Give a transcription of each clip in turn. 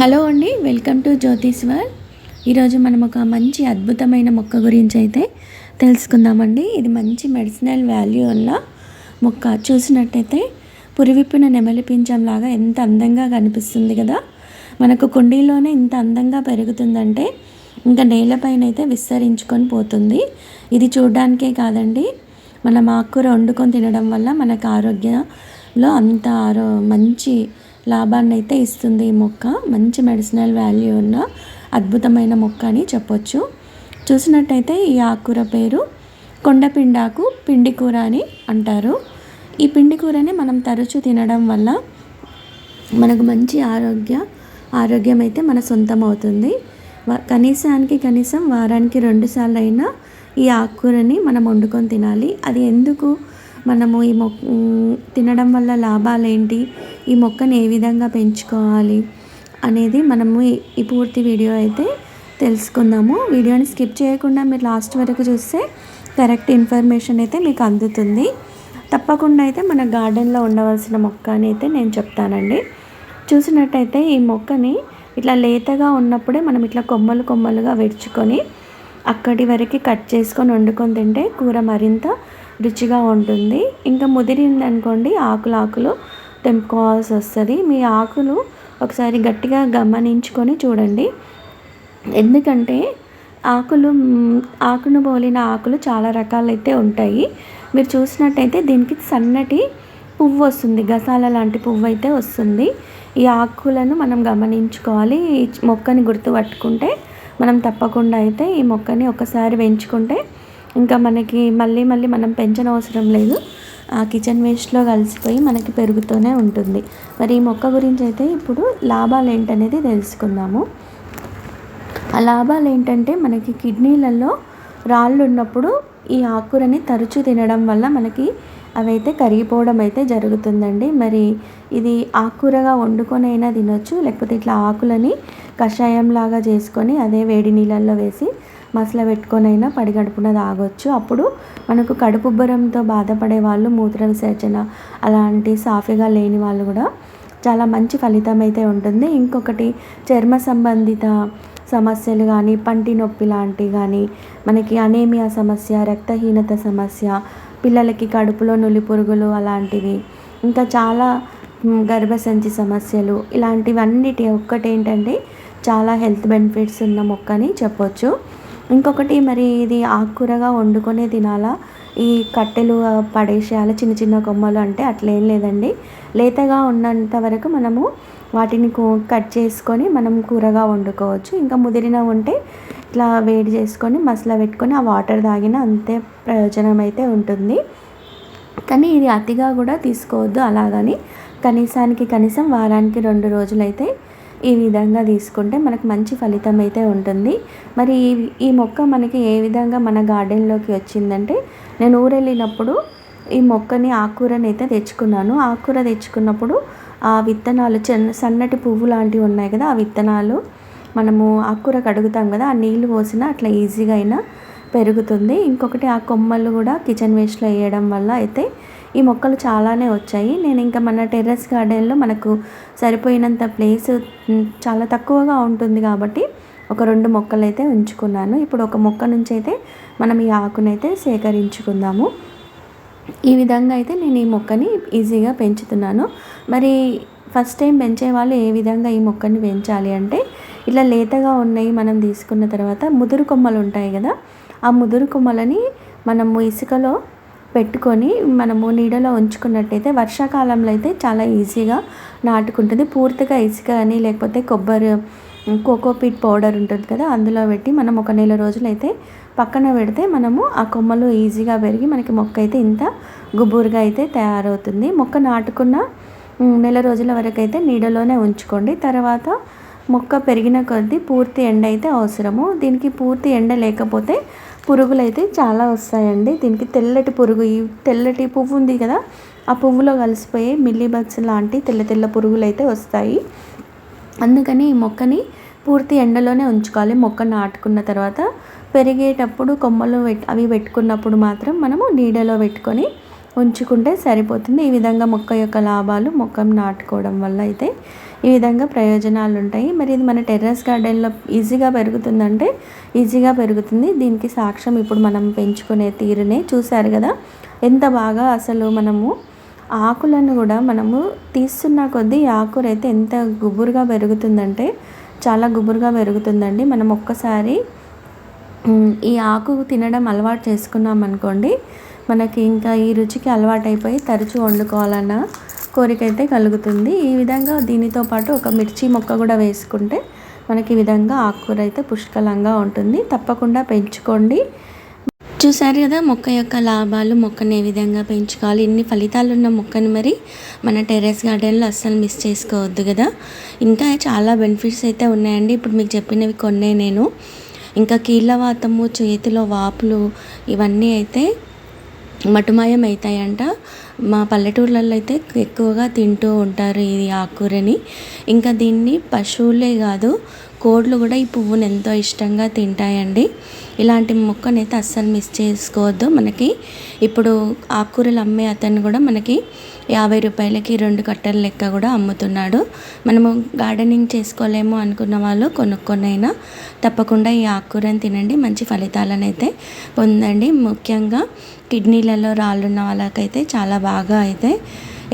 Hello అండి welcome to జ్యోతిష్వర్. ఈరోజు మనం ఒక మంచి అద్భుతమైన మొక్క గురించి అయితే తెలుసుకుందామండి. ఇది మంచి మెడిసినల్ వాల్యూ ఉన్న మొక్క చూసినట్టయితే పురివిప్పిన నెమలి పింఛంలాగా ఎంత అందంగా కనిపిస్తుంది కదా. మనకు కుండీలోనే ఇంత అందంగా పెరుగుతుందంటే ఇంకా నేలపైన అయితే విస్తరించుకొని పోతుంది. ఇది చూడడానికే కాదండి మనం ఆకుకూర వండుకొని తినడం వల్ల మనకు ఆరోగ్యంలో అంత ఆరో మంచి లాభాన్ని అయితే ఇస్తుంది ఈ మొక్క. మంచి మెడిసినల్ వాల్యూ ఉన్న అద్భుతమైన మొక్క అని చెప్పొచ్చు. చూసినట్టయితే ఈ ఆకుకూర పేరు కొండపిండాకు పిండి కూర అని అంటారు. ఈ పిండి కూరని మనం తరచూ తినడం వల్ల మనకు మంచి ఆరోగ్య ఆరోగ్యం అయితే మన సొంతం అవుతుంది కనీసానికి కనీసం వారానికి రెండు సార్లు అయినా ఈ ఆకుకూరని మనం వండుకొని తినాలి. అది ఎందుకు? మనము ఈ మొక్క తినడం వల్ల లాభాలు ఏంటి ఈ మొక్కను ఏ విధంగా పెంచుకోవాలి? అనేది మనము ఈ పూర్తి వీడియో అయితే తెలుసుకుందాము. వీడియోని స్కిప్ చేయకుండా మీరు లాస్ట్ వరకు చూస్తే కరెక్ట్ ఇన్ఫర్మేషన్ అయితే మీకు అందుతుంది. తప్పకుండా అయితే మన గార్డెన్లో ఉండవలసిన మొక్క అని అయితే నేను చెప్తానండి. చూసినట్టయితే ఈ మొక్కని ఇట్లా లేతగా ఉన్నప్పుడే మనం ఇట్లా కొమ్మలు కొమ్మలుగా విడుచుకొని అక్కడి వరకు కట్ చేసుకొని వండుకొని తింటే కూర మరింత రుచిగా ఉంటుంది. ఇంకా ముదిరింది అనుకోండి ఆకులు ఆకులు తెంపుకోవాల్సి వస్తుంది. మీ ఆకులు ఒకసారి గట్టిగా గమనించుకొని చూడండి. ఎందుకంటే ఆకులు ఆకును పోలిన ఆకులు చాలా రకాలైతే ఉంటాయి. మీరు చూసినట్టయితే దీనికి సన్నటి పువ్వు వస్తుంది. గసాల లాంటి పువ్వు అయితే వస్తుంది. ఈ ఆకులను మనం గమనించుకోవాలి. ఈ మొక్కని గుర్తుపట్టుకుంటే మనం తప్పకుండా అయితే ఈ మొక్కని ఒకసారి పెంచుకుంటే ఇంకా మనకి మళ్ళీ మళ్ళీ మనం పెంచనవసరం లేదు. ఆ కిచెన్ వేస్ట్లో కలిసిపోయి మనకి పెరుగుతూనే ఉంటుంది. మరి ఈ మొక్క గురించి అయితే ఇప్పుడు లాభాలు ఏంటనేది తెలుసుకుందాము. ఆ లాభాలు ఏంటంటే మనకి కిడ్నీలలో రాళ్ళు ఉన్నప్పుడు ఈ ఆకురని తరచూ తినడం వల్ల మనకి అవైతే కరిగిపోవడం అయితే జరుగుతుందండి. మరి ఇది ఆకుకూరగా వండుకొని అయినా తినొచ్చు లేకపోతే ఇట్లా ఆకులని కషాయంలాగా చేసుకొని అదే వేడి నీళ్ళల్లో వేసి మసల పెట్టుకొనైనా పడిగడుపున తాగొచ్చు. అప్పుడు మనకు కడుపుబ్బరంతో బాధపడే వాళ్ళు మూత్ర విసర్జన అలాంటి సాఫీగా లేని వాళ్ళు కూడా చాలా మంచి ఫలితం అయితే ఉంటుంది. ఇంకొకటి చర్మ సంబంధిత సమస్యలు కానీ పంటి నొప్పి లాంటివి కానీ మనకి అనేమియా సమస్య రక్తహీనత సమస్య పిల్లలకి కడుపులో నులి పురుగులు అలాంటివి ఇంకా చాలా గర్భసంచి సమస్యలు ఇలాంటివన్నిటి ఒక్కటేంటంటే చాలా హెల్త్ బెనిఫిట్స్ ఉన్న మొక్కని చెప్పొచ్చు. ఇంకొకటి మరి ఇది ఆకుకూరగా వండుకొని తినాలా ఈ కట్టెలు పడేసేయాలి చిన్న చిన్న కొమ్మలు అంటే అట్లేం లేదండి. లేతగా ఉన్నంత వరకు మనము వాటిని కట్ చేసుకొని మనం కూరగా వండుకోవచ్చు. ఇంకా ముదిరిన ఉంటే ఇట్లా వేడి చేసుకొని మసాలా పెట్టుకొని ఆ వాటర్ తాగిన అంతే ప్రయోజనం అయితే ఉంటుంది. కానీ ఇది అతిగా కూడా తీసుకోవద్దు అలాగని. కనీసానికి కనీసం వారానికి రెండు రోజులైతే ఈ విధంగా తీసుకుంటే మనకు మంచి ఫలితం అయితే ఉంటుంది. మరి ఈ ఈ మొక్క మనకి ఏ విధంగా మన గార్డెన్లోకి వచ్చిందంటే నేను ఊరెళ్ళినప్పుడు ఈ మొక్కని ఆకుకూరని అయితే తెచ్చుకున్నాను. ఆకుకూర తెచ్చుకున్నప్పుడు ఆ విత్తనాలు చిన్న సన్నటి పువ్వు లాంటివి ఉన్నాయి కదా ఆ విత్తనాలు మనము ఆకుకూర కడుగుతాం కదా ఆ నీళ్ళు పోసినా అట్లా ఈజీగా అయినా పెరుగుతుంది. ఇంకొకటి ఆ కొమ్మలు కూడా కిచెన్ వేస్ట్లో వేయడం వల్ల అయితే ఈ మొక్కలు చాలానే వచ్చాయి. నేను ఇంకా మన టెర్రస్ గార్డెన్లో మనకు సరిపోయినంత ప్లేస్ చాలా తక్కువగా ఉంటుంది కాబట్టి ఒక రెండు మొక్కలు అయితే ఉంచుకున్నాను. ఇప్పుడు ఒక మొక్క నుంచి అయితే మనం ఈ ఆకునైతే సేకరించుకుందాము. ఈ విధంగా అయితే నేను ఈ మొక్కని ఈజీగా పెంచుతున్నాను. మరి ఫస్ట్ టైం పెంచే వాళ్ళు ఏ విధంగా ఈ మొక్కని పెంచాలి అంటే ఇట్లా లేతగా ఉన్నాయి మనం తీసుకున్న తర్వాత ముదురు కొమ్మలు ఉంటాయి కదా ఆ ముదురు కొమ్మలని మనము ఇసుకలో పెట్టుకొని మనము నీడలో ఉంచుకున్నట్టయితే వర్షాకాలంలో అయితే చాలా ఈజీగా నాటుకుంటుంది. పూర్తిగా ఇసుక కానీ లేకపోతే కొబ్బరి కోకోపీట్ పౌడర్ ఉంటుంది కదా అందులో పెట్టి మనం ఒక నెల రోజులైతే పక్కన పెడితే మనము ఆ కొమ్మలు ఈజీగా పెరిగి మనకి మొక్క అయితే ఇంత గుబురుగా అయితే తయారవుతుంది. మొక్క నాటుకున్న నెల రోజుల వరకు అయితే నీడలోనే ఉంచుకోండి. తర్వాత మొక్క పెరిగిన కొద్దీ పూర్తి ఎండ అయితే అవసరము. దీనికి పూర్తి ఎండ లేకపోతే పురుగులు అయితే చాలా వస్తాయండి. దీనికి తెల్లటి పురుగు ఈ తెల్లటి పువ్వు ఉంది కదా ఆ పువ్వులో కలిసిపోయే మిల్లీ బగ్స్ లాంటి తెల్ల తెల్ల పురుగులు అయితే వస్తాయి. అందుకని ఈ మొక్కని పూర్తి ఎండలోనే ఉంచుకోవాలి. మొక్క నాటుకున్న తర్వాత పెరిగేటప్పుడు కొమ్మలు అవి పెట్టుకున్నప్పుడు మాత్రం మనము నీడలో పెట్టుకొని ఉంచుకుంటే సరిపోతుంది. ఈ విధంగా మొక్క యొక్క లాభాలు మొక్కను నాటుకోవడం వల్ల అయితే ఈ విధంగా ప్రయోజనాలు ఉంటాయి మరి ఇది మన టెర్రస్ గార్డెన్లో ఈజీగా పెరుగుతుందంటే ఈజీగా పెరుగుతుంది. దీనికి సాక్ష్యం ఇప్పుడు మనం పెంచుకునే తీరునే చూశారు కదా. ఎంత బాగా అసలు మనము ఆకులను కూడా మనము తీస్తున్న కొద్దీ ఆకుర అయితే ఎంత గుబురుగా పెరుగుతుందంటే చాలా గుబురుగా పెరుగుతుందండి. మనం ఒక్కసారి ఈ ఆకు తినడం అలవాటు చేసుకున్నాం అనుకోండి మనకి ఇంకా ఈ రుచికి అలవాటైపోయి తరచూ వండుకోవాలన్న కోరిక అయితే కలుగుతుంది. ఈ విధంగా దీనితో పాటు ఒక మిర్చి మొక్క కూడా వేసుకుంటే మనకి ఈ విధంగా ఆకుకూర అయితే పుష్కలంగా ఉంటుంది. తప్పకుండా పెంచుకోండి. చూసారు కదా మొక్క యొక్క లాభాలు మొక్కను ఏ విధంగా పెంచుకోవాలి ఇన్ని ఫలితాలు ఉన్న మొక్కను మరి మన టెర్రస్ గార్డెన్లో అస్సలు మిస్ చేసుకోవద్దు కదా. ఇంకా చాలా బెనిఫిట్స్ అయితే ఉన్నాయండి. ఇప్పుడు మీకు చెప్పినవి కొన్నే నేను. ఇంకా కీళ్ళవాతము చేతిలో వాపులు ఇవన్నీ అయితే మటుమాయం అవుతాయంట మా పల్లెటూర్లలో అయితే ఎక్కువగా తింటూ ఉంటారు ఈ ఆకుకూరని. ఇంకా దీన్ని పశువులే కాదు కోళ్ళు కూడా ఈ పువ్వుని ఎంతో ఇష్టంగా తింటాయండి. ఇలాంటి మొక్కనైతే అస్సలు మిస్ చేసుకోవద్దు. మనకి ఇప్పుడు ఆకుకూరలు అమ్మే అతను కూడా మనకి యాభై రూపాయలకి రెండు కట్టల లెక్క కూడా అమ్ముతున్నాడు. మనము గార్డెనింగ్ చేసుకోలేము అనుకున్న వాళ్ళు కొనుక్కొనైనా తప్పకుండా ఈ ఆకుకూరని తినండి. మంచి ఫలితాలను అయితే పొందండి. ముఖ్యంగా కిడ్నీలలో రాళ్ళున్న వాళ్ళకైతే చాలా బాగా అయితే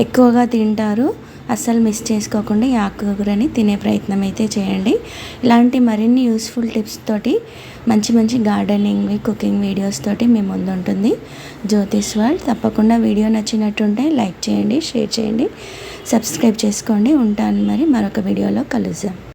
ఎక్కువగా తింటారు. అస్సలు మిస్ చేసుకోకుండా ఈ ఆకుకూరని తినే ప్రయత్నం అయితే చేయండి. ఇలాంటి మరిన్ని యూస్ఫుల్ టిప్స్ తోటి మంచి మంచి గార్డెనింగ్ కుకింగ్ వీడియోస్ తోటి మీ ముందు ఉంటుంది. జ్యోతిష్ వరల్డ్ తప్పకుండా వీడియో నచ్చినట్టుంటే లైక్ చేయండి షేర్ చేయండి సబ్స్క్రైబ్ చేసుకోండి. ఉంటాను మరి మరొక వీడియోలో కలుద్దాం.